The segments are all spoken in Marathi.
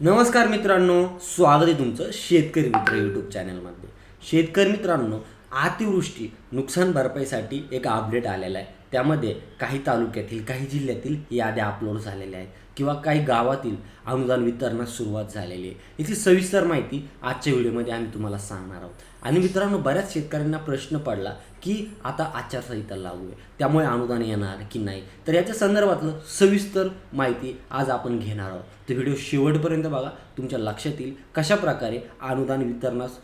नमस्कार मित्रांनो स्वागत आहे तुमचं शेतकरी मित्र यूट्यूब चॅनलमध्ये शेतकरी मित्रांनो अतिवृष्टी नुकसान भरपाईसाठी एक अपडेट आलेला आहे. त्यामध्ये काही तालुक्यातील काही जिल्ह्यातील याद्या अपलोड झालेल्या आहेत. किंवा काही गावातील अनुदान वितरणास सुरुवात झालेली आहे. याची सविस्तर माहिती आजच्या व्हिडिओमध्ये आम्ही तुम्हाला सांगणार आहोत. आणि मित्रांनो बऱ्याच शेतकऱ्यांना प्रश्न पडला की आता आचारसंहिता लागू आहे. त्यामुळे अनुदान येणार की नाही? तर याच्या संदर्भातलं सविस्तर माहिती आज आपण घेणार आहोत. तर व्हिडिओ शेवटपर्यंत बघा. तुमच्या लक्षात येईल कशा प्रकारे अनुदान वितरणास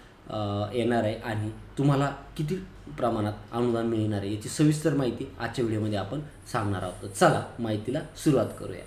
येणार आहे आणि तुम्हाला किती प्रमाणात अनुदान मिळणार आहे याची सविस्तर माहिती आजच्या व्हिडिओमध्ये आपण सांगणार आहोत. चला माहितीला सुरुवात करूया.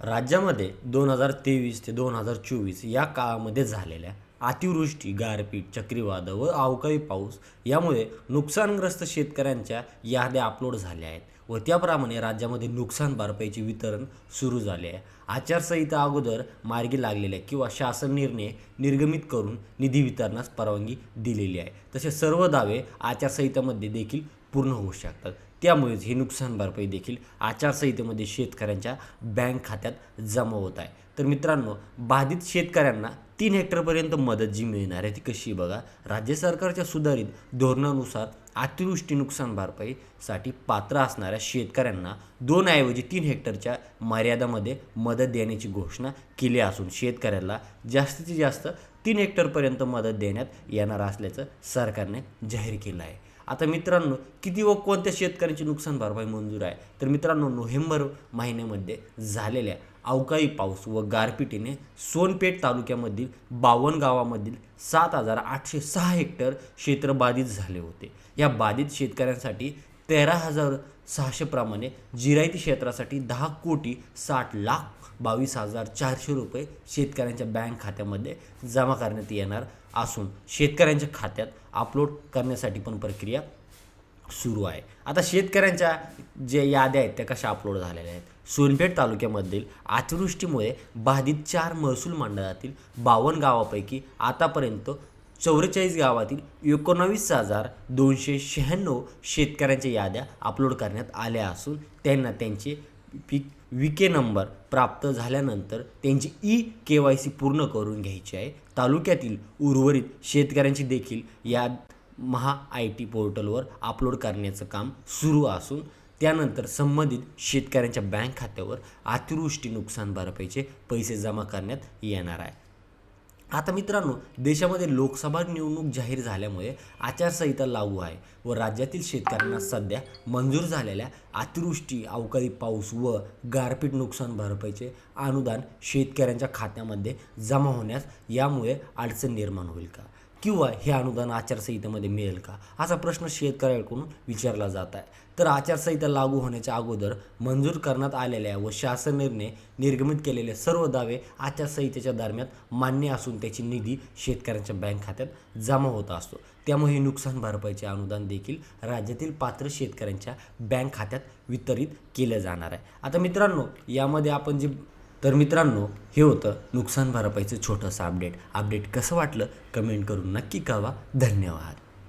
राज्यामध्ये दोन हजार तेवीस ते दोन हजार चोवीस या काळामध्ये झालेल्या अतिवृष्टी गारपीट चक्रीवादळ व अवकाळी पाऊस यामुळे नुकसानग्रस्त शेतकऱ्यांच्या याद्या अपलोड झाल्या आहेत व त्याप्रमाणे राज्यामध्ये नुकसान भरपाईचे वितरण सुरू झाले आहे. आचारसंहिता अगोदर मार्गी लागलेल्या किंवा शासन निर्णय निर्गमित करून निधी वितरणास परवानगी दिलेली आहे. तसे सर्व दावे आचारसंहितामध्ये देखील पूर्ण होऊ शकतात. त्यामुळेच ही नुकसान भरपाई देखील आचारसंहितेमध्ये शेतकऱ्यांच्या बँक खात्यात जमा होत आहे. तर मित्रांनो बाधित शेतकऱ्यांना तीन हेक्टरपर्यंत मदत जी मिळणार आहे. ती कशी बघा राज्य सरकारच्या सुधारित धोरणानुसार अतिवृष्टी नुकसान भरपाईसाठी पात्र असणाऱ्या शेतकऱ्यांना दोन ऐवजी तीन हेक्टरच्या मर्यादामध्ये मदत देण्याची घोषणा केली असून शेतकऱ्याला जास्तीत जास्त तीन हेक्टरपर्यंत मदत देण्यात येणार असल्याचं सरकारने जाहीर केलं आहे. आता मित्रांनो किती व कोणत्या शेतकऱ्यांची नुकसान भरपाई मंजूर आहे? तर मित्रांनो नोव्हेंबर महिन्यामध्ये झालेल्या अवकाळी पाऊस व गारपिटीने सोनपेठ तालुक्यामधील बावन्न गावामधील सात हजार आठशे सहा हेक्टर क्षेत्र बाधित झाले होते. या बाधित शेतकऱ्यांसाठी तेरा हजार सहाशे प्रमाणे जिरायती क्षेत्रासाठी दहा कोटी साठ लाख बावीस हजार चारशे रुपये शेतकऱ्यांच्या बँक खात्यामध्ये जमा करण्यात येणार असून शेतकऱ्यांच्या खात्यात अपलोड करण्यासाठी पण प्रक्रिया सुरू आहे. आता शेतकऱ्यांच्या जे याद्या आहेत त्या कशा अपलोड झालेल्या आहेत? सोनपेठ तालुक्यामधील अतिवृष्टीमुळे बाधित चार महसूल मंडळातील बावन्न गावापैकी आतापर्यंत चौवेचाळीस गावातील एकोणावीस हजार दोनशे शहाण्णव शेतकऱ्यांच्या याद्या अपलोड करण्यात आल्या असून त्यांना त्यांचे पीक विके नंबर प्राप्त झाल्यानंतर त्यांची ई के वाय सी पूर्ण करून घ्यायची आहे. तालुक्यातील उर्वरित शेतकऱ्यांची देखील या महा आय टी पोर्टलवर अपलोड करण्याचं काम सुरू असून त्यानंतर संबंधित शेतकऱ्यांच्या बँक खात्यावर अतिवृष्टी नुकसान भरपाईचे पैसे जमा करण्यात येणार आहे. आता मित्रांनो देशामध्ये लोकसभा निवडणूक जाहीर झाल्यामुळे आचारसंहिता लागू आहे व राज्यातील शेतकऱ्यांना सध्या मंजूर झालेल्या अतिवृष्टी अवकाळी पाऊस व गारपीट नुकसान भरपाईचे अनुदान शेतकऱ्यांच्या खात्यामध्ये जमा होण्यास यामुळे अडचण निर्माण होईल का? किंवा हे अनुदान आचारसंहितेमध्ये मिळेल का? असा प्रश्न शेतकऱ्यांकडून विचारला जात आहे. तर आचारसंहिता लागू होण्याच्या अगोदर मंजूर करण्यात आलेल्या व शासन निर्णय निर्गमित केलेले सर्व दावे आचारसंहितेच्या दरम्यान मान्य असून त्याची निधी शेतकऱ्यांच्या बँक खात्यात जमा होत असतो. त्यामुळे हे नुकसान भरपाईचे अनुदान देखील राज्यातील पात्र शेतकऱ्यांच्या बँक खात्यात वितरित केलं जाणार आहे. आता मित्रांनो यामध्ये आपण जे तर मित्रांनो हे होतं नुकसान भरपाईचं छोटंसं अपडेट अपडेट कसं वाटलं? कमेंट करून नक्की कळवा. धन्यवाद.